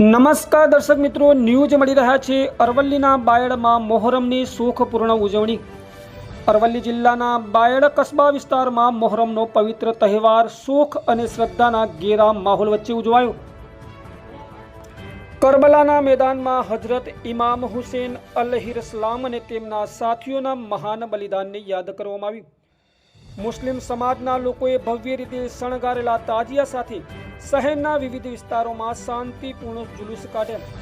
નમસ્કાર દર્શક મિત્રો, ન્યૂઝ મળી રહ્યા છે અરવલ્લીના બાયડમાં મોહરમની સુખપૂર્ણ ઉજવણી. અરવલ્લી જિલ્લાના બાયડ કસ્બા વિસ્તારમાં મોહરમનો પવિત્ર તહેવાર, સુખ અને શ્રદ્ધાના ગેરા માહોલ વચ્ચે ઉજવાયો. કરબલાના મેદાનમાં હજરત ઇમામ હુસેન અલહિરસલામ અને તેમના સાથીઓના મહાન બલિદાનને યાદ કરવામાં આવ્યું. મુસ્લિમ સમાજના લોકોએ ભવ્ય રીતે શણગારેલા તાજિયા સાથે શહેરના વિવિધ વિસ્તારોમાં શાંતિપૂર્ણ જુલુસ કાઢ્યા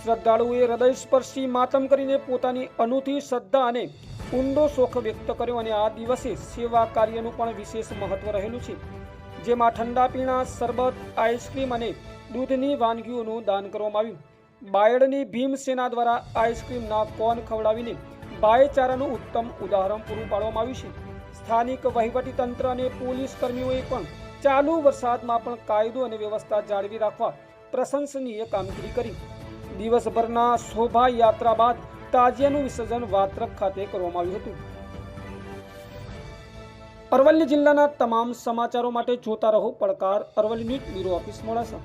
શ્રદ્ધાળુઓએ હૃદયસ્પર્શી માતમ કરીને પોતાની અનૂઠી શ્રદ્ધા અને ઊંડો શોખ વ્યક્ત કર્યો અને આ દિવસે સેવા કાર્યનું પણ વિશેષ મહત્વ રહેલું છે. જેમાં ઠંડા પીણા શરબત, આઈસ્ક્રીમ અને દૂધની વાનગીઓનું દાન કરવામાં આવ્યું. બાયડની ભીમસેના દ્વારા આઈસ્ક્રીમના કોન ખવડાવીને ભાઈચારાનું ઉત્તમ ઉદાહરણ પૂરું પાડવામાં આવ્યું છે. સ્થાનિક વહીવટીતંત્ર અને પોલીસ કર્મીઓએ પણ ચાલુ વરસાદમાં પણ કાયદો અને વ્યવસ્થા જાળવી રાખવા પ્રશંસનીય કામગીરી કરી. દિવસભરના શોભાયાત્રા બાદ તાજિયાનું વિસર્જન વાત્રક ખાતે કરવામાં આવ્યું હતું. અરવલ્લી જિલ્લાના તમામ સમાચારો માટે જોતા રહો પડકાર Aravalli news bureau office Modasa.